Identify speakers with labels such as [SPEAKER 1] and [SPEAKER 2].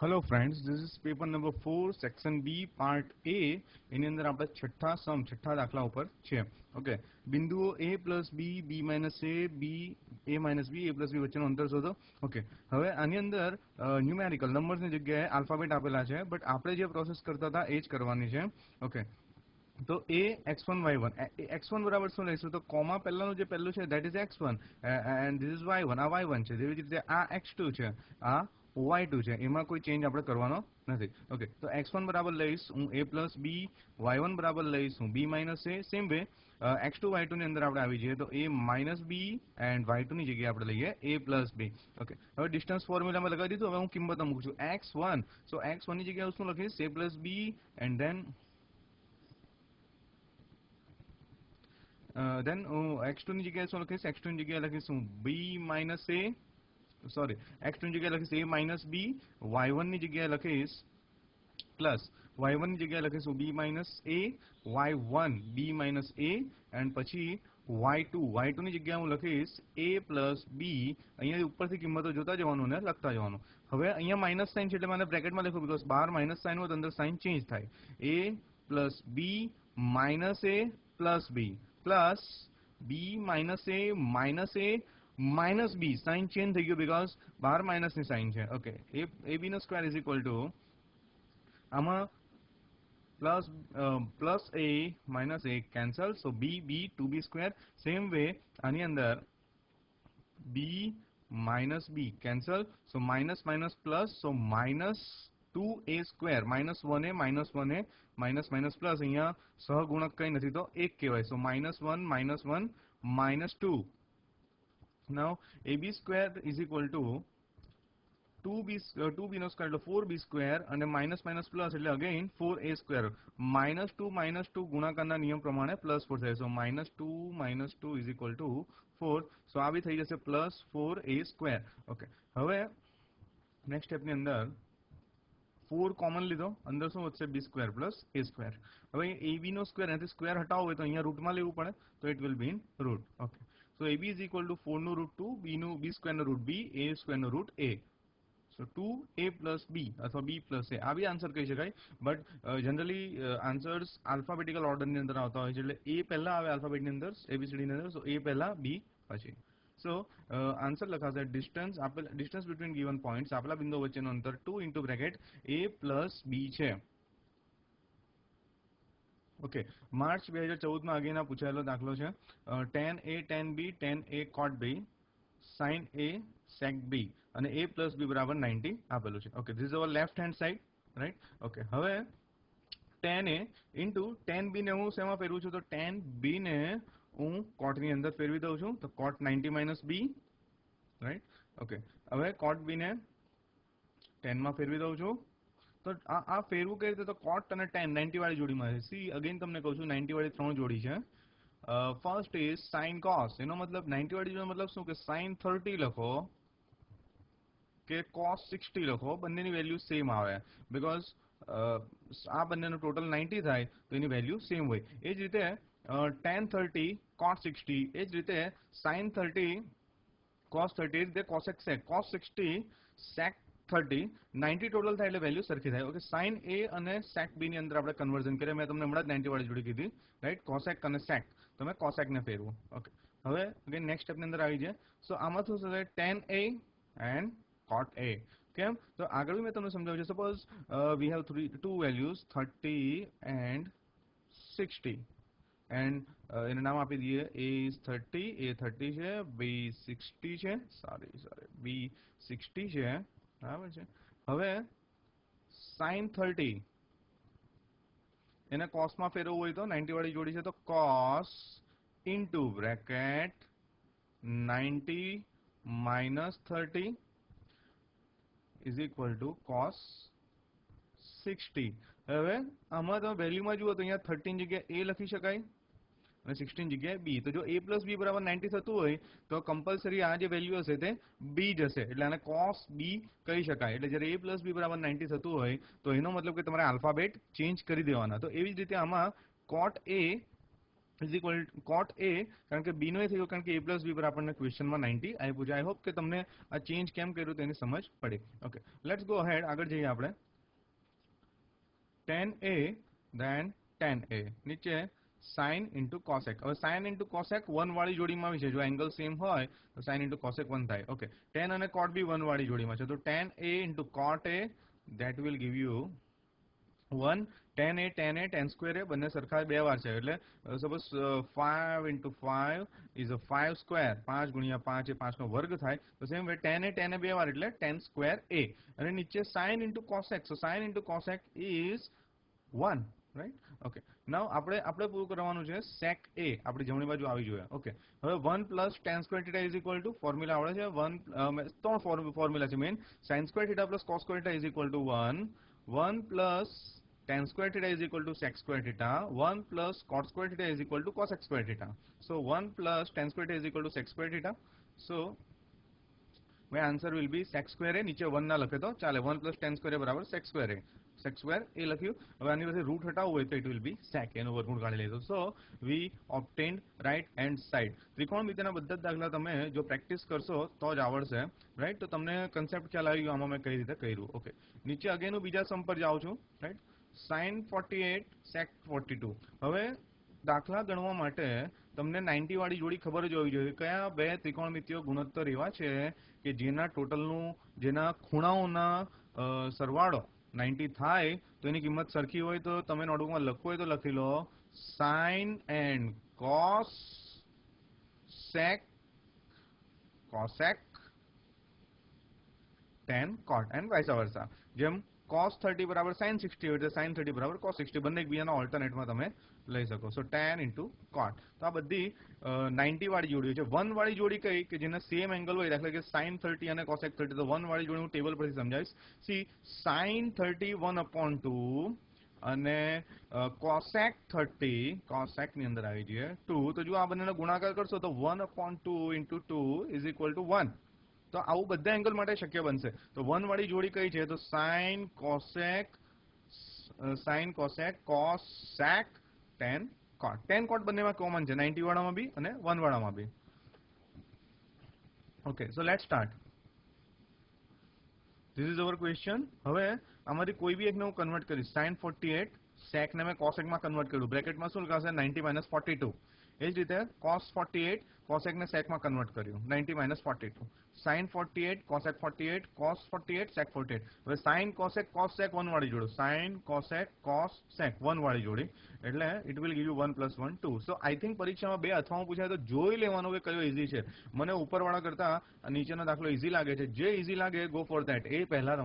[SPEAKER 1] Hello friends this is paper number four section B part A એની અંદર આપણે છઠ્ઠા સમ છઠ્ઠા દાખલા ઉપર છે ઓકે બિંદુઓ A plus B B minus A B A minus B A plus B વચ્ચેનો અંતર શોધો. ઓકે હવે આની અંદર ન્યુમેરિકલ નંબર્સની જગ્યાએ આલ્ફાબેટ આપેલા છે બટ આપણે જે પ્રોસેસ કરતા હતા એ જ કરવાની છે. ઓકે તો A x one y one x one બરાબર શું લઈશું? તો કોમા પહેલાનું જે પહેલું છે that is x one and this is y one આ વાય વન છે. જેવી રીતે આ એક્સ ટુ છે. આ વાય ટુ છે. એમાં કોઈ ચેન્જ આપણે કરવાનો નથી. ઓકે તો એક્સ વન બરાબર લઈશ હું A plus B y one બરાબર લઈશ હું B minus A same way x two y two ની અંદર આપણે આવી જઈએ તો A minus B and y ટુની જગ્યાએ આપણે લઈએ એ પ્લસ બી ઓકે હવે ડિસ્ટન્સ ફોર્મ્યુલામાં લગાવી દીધું, હવે હું કિંમત મૂકું છું. એક્સ વન સો એક્સ વનની જગ્યાએ શું લખીશ? A plus B and then then હું એક્સ ટુ ની જગ્યાએ શું લખીશ? એક્સ ટુ ની જગ્યાએ લખીશ હું બી માઇનસ એ સોરી એક્સની જગ્યાએ લખીશ એ માઇનસ બી વાય વનની જગ્યાએ લખીશ પ્લસ વાય વનની જગ્યાએ લખીશું B minus A y one B minus A and પછી વાય ટુ વાય ટુ ની જગ્યાએ હું લખીશ એ પ્લસ બી અહીંયા ઉપરથી કિંમતો જોતા જવાનું ને લખતા જવાનું. હવે અહીંયા માઇનસ સાઇન છે એટલે મને બ્રેકેટમાં લખું બીકોઝ બહાર માઇનસ સાઇન હોય તો અંદર સાઇન ચેન્જ થાય. A plus B minus A plus B plus B minus A minus A minus B, sign change થઈ ગયો બીકોઝ બહાર માઇનસની સાઇન છે. ઓકે એ એ બી નો સ્ક્વેર ઇઝ ઇક્વલ ટુ આમાં plus plus A minus A cancel so B B two B square same way આની અંદર B minus B cancel so minus minus plus so minus two A square minus one A minus one A minus minus plus અહીંયા સહગુણક કંઈ નથી તો એક કહેવાય. So minus one minus one minus two now ab square is equal to 2b uh, 2b નો square એટલે 4b square અને માઇનસ માઇનસ પ્લસ એટલે again 4a square minus two minus two ગુણાકારના નિયમ પ્રમાણે પ્લસ ફોર થાય. So minus two minus two is equal to four so આ B થઈ જશે plus four A square okay હવે નેક્સ્ટ સ્ટેપની અંદર ફોર કોમન લીધો. અંદર શું વધશે? B square plus A square હવે એ બી નો સ્ક્વેર એનાથી સ્ક્વેર હટાવવો હોય તો અહીંયા રૂટમાં લેવું પડે. તો it will be in root okay A B is equal to ફોરનું root two B નું બી સ્ક્વેરનું root B A સ્ક્વેરનું root A so two A plus B અથવા બી પ્લસ એ આ બી આન્સર કહી શકાય. બટ જનરલી આન્સર્સ આલ્ફાબેટિકલ ઓર્ડરની અંદર આવતા હોય છે. એટલે એ પહેલાં આવે આલ્ફાબેટની અંદર એબીસીડીની અંદર સો એ પહેલાં બી પછી. સો આન્સર લખાશે ડિસ્ટન્સ આપેલ ડિસ્ટન્સ બિટવીન ગિવન પોઈન્ટ્સ આપેલા બિંદુઓ વચ્ચેનું અંતર two into bracket A plus B છે. ઓકે માર્ચ બે હજાર ચૌદમાં આગળના પૂછાયેલો દાખલો છે. Tan A tan B tan A cot B sine A sec B અને એ પ્લસ બી બરાબર નાઇન્ટી આપેલું છે. Okay this our left hand side right okay હવે tan A into tan B ને હું શેમાં ફેરવું છું? તો ટેન બી ને હું કોટની અંદર ફેરવી દઉં છું. તો cot ninety minus B right okay હવે કોટ બી ને ટેનમાં ફેરવી દઉં છું. તો આ ફેરવું કઈ રીતે? તો કોટ અને ટેન નાઇન્ટી વાળી જોડીમાં છે સી અગેન તમને કહું છું નાઇન્ટી વાળી ત્રણ જોડી છે. ફર્સ્ટ ઇઝ સાઇન કોસ એનો મતલબ નાઇન્ટી વાળી જોડી મતલબ શું? કે સાઇન થર્ટી લખો કે કોસ સિક્સટી લખો. બંનેની વેલ્યુ સેમ આવે. બિકોઝ આ બંનેનું ટોટલ નાઇન્ટી થાય, તો એની વેલ્યુ સેમ હોય. એ જ રીતે ટેન થર્ટી કોસ સિક્સટી એ જ રીતે સાઇન થર્ટી કોસ થર્ટી એ cos cosec sec cos sixty sec thirty ninety total થાય એટલે વેલ્યુ સરખી થાય. ઓકે સાઇન એ અને સેક બી ની અંદર આપણે કન્વર્ઝન કરીએ. મેં તમને હમણાં જ નાઇન્ટી વાળી જોડી કીધી. રાઈટ કોસેક અને સેક તમે કોસેકને ફેરવો. ઓકે હવે અગેન નેક્સ્ટ સ્ટેપની અંદર આવી જાય સો આમાં શું થશે? ટેન એ એન્ડ કોટ એ કેમ તો આગળ મેં તમને સમજાવ્યું છે. Suppose we have three two values thirty and sixty and એનું નામ આપી દઈએ. A is thirty A thirty છે. બી સિક્સટી છે. સોરી સોરી બી સિક્સટી છે. બરાબર છે? હવે સાઇન થર્ટી એને કોસમાં ફેરવવું હોય તો નાઇન્ટી વાળી જોડી છે તો cos into bracket ninety minus thirty is equal to cos sixty હવે આમાં તમે વેલ્યુમાં જુઓ તો અહીંયા થર્ટીન જગ્યાએ એ લખી શકાય. અને સિક્સટીન જગ્યાએ બી તો જો એ પ્લસ બી બરાબર નાઇન્ટી થતું હોય, તો કમ્પલસરી આ જે વેલ્યુ હશે તે બી જ હશે. એટલે આને કોસ બી કહી શકાય. એટલે જ્યારે એ પ્લસ બી બરાબર નાઇન્ટી થતું હોય, તો એનો મતલબ કે તમારે આલ્ફાબેટ ચેન્જ કરી દેવાના. તો એવી જ રીતે આમાં કોટ એ ઇઝ કોટ એ કારણ કે બી નો એ થયો, કારણ કે એ પ્લસ બી પર આપણને ક્વેશ્ચનમાં નાઇન્ટી આપ્યું છે. આઈ હોપ કે તમને આ ચેન્જ કેમ કર્યું તેની સમજ પડે. ઓકે લેટ્સ ગો હેડ આગળ જઈએ આપણે. Tan A then tan A નીચે સાઇન ઇન્ટુ કોસેક હવે સાઇન ઇન્ટુ કોસેક વન વાળી જોડીમાં આવી છે. જો એંગલ સેમ હોય, તો સાઇન ઇન્ટુ કોસેક વન થાય. ઓકે ટેન અને કોટ બી વન વાળી જોડીમાં છે. તો tan A into cot A that will give you one tan A tan A tan square A બંને સરખા બે વાર છે. એટલે suppose five into five is uh five square પાંચ ગુણ્યા પાંચ એ પાંચનો વર્ગ થાય. તો same way tan A tan A બે વાર એટલે ટેન સ્ક્વેર એ અને નીચે sine into cosec so sine into cosec is one right okay now આપણે આપણે પૂરું કરવાનું છે સેક એ આપણી જમણી બાજુ આવી જોઈએ ઓકે હવે one plus ten square theta is equal to formula આવડે છે વન ત્રણ ફોર્મ્યુલા છે main sine square theta plus cos square theta is equal to one one plus tan square theta is equal to sec square theta 1 plus cot square theta is equal to cosec square theta so 1 plus tan square theta is equal to sec square theta so my answer will be sec square a, નીચે 1 ના લખે તો ચાલે. 1 plus tan square a બરાબર sec square a. Sec square a લખ્યું. હવે આની પાસે રૂટ હટાવવું હોય તો it will be sec. એનો વર્ગમૂળ કાઢી લઈશું so, we obtained right hand side. ત્રિકોણમિતિના બધા જ દાખલા તમે જો પ્રેક્ટિસ કરશો તો જ આવડશે. રાઈટ તો તમને કન્સેપ્ટ ખ્યાલ આવી ગયો આમાં મેં કઈ રીતે કર્યું. ઓકે નીચે અગેનું બીજા સમ પર જાઉં છું. Right sine forty eight sec forty two હવે દાખલા ગણવા માટે તમને નાઇન્ટી વાળી જોડી ખબર જ હોવી જોઈએ કયા બે ત્રિકોણમિતિઓ ગુણોત્તર એવા છે કે જેના ટોટલનું, જેના ખૂણાઓના સરવાળો નાઇન્ટી થાય, તો એની કિંમત સરખી હોય તો તમે નોટબુકમાં લખવું હોય તો લખી લો sine and cos sec cosec tan cot and vice versa જેમ cos 30 બરાબર sin 60 એટલે sin 30 બરાબર cos 60 બંને એકબીજાના ઓલ્ટરનેટમાં તમે લઈ શકો. સો tan into cot. તો આ બધી 90 વાળી જોડી છે. 1 વાળી જોડી કઈ? કે જેના સેમ એંગલ હોય, દાખલા કે sin 30 અને કોસેક 30 તો 1 વાળી જોડી હું ટેબલ પરથી સમજાવીશ. સી sin 30 1 upon 2 અને cosec 30 cosec ની અંદર આવી જઈએ. ટુ તો જો આ બંનેનો ગુણાકાર કરશો, તો 1 upon 2 into 2 is equal to 1 તો આવું બધા એંગલ માટે શક્ય બનશે. તો વન વાળી જોડી કઈ છે? તો sine cosec sine cosec cosec tan cot tan cot બંનેમાં કોમન છે. નાઇન્ટી વાળામાં બી અને one વાળામાં B. Okay so let start this is our question હવે આમાંથી કોઈ બી એકને હું કન્વર્ટ કરીશ. સાઇન ફોર્ટી એટ સેકને મેં કોસેકમાં કન્વર્ટ કર્યું. બ્રેકેટમાં શું લખાશે? નાઇન્ટી માઇનસ ફોર્ટી ટુ એ જ રીતે કોસ ફોર્ટી એટ કોસેકને સેકમાં કન્વર્ટ કર્યું. Ninety minus forty two sine forty eight cosec forty eight cos forty eight sec forty eight હવે sine cosec cos sec one વાળી જોડો. Sine cosec cos sec one વાળી જોડી. એટલે it will give you one plus one two so I think પરીક્ષામાં બે અથવામાં પૂછાય તો જોઈ લેવાનું કે કયો ઇઝી છે. મને ઉપરવાળા કરતા નીચેનો દાખલો ઇઝી લાગે છે. જે ઇઝી લાગે ગો ફોર ધેટ એ પહેલા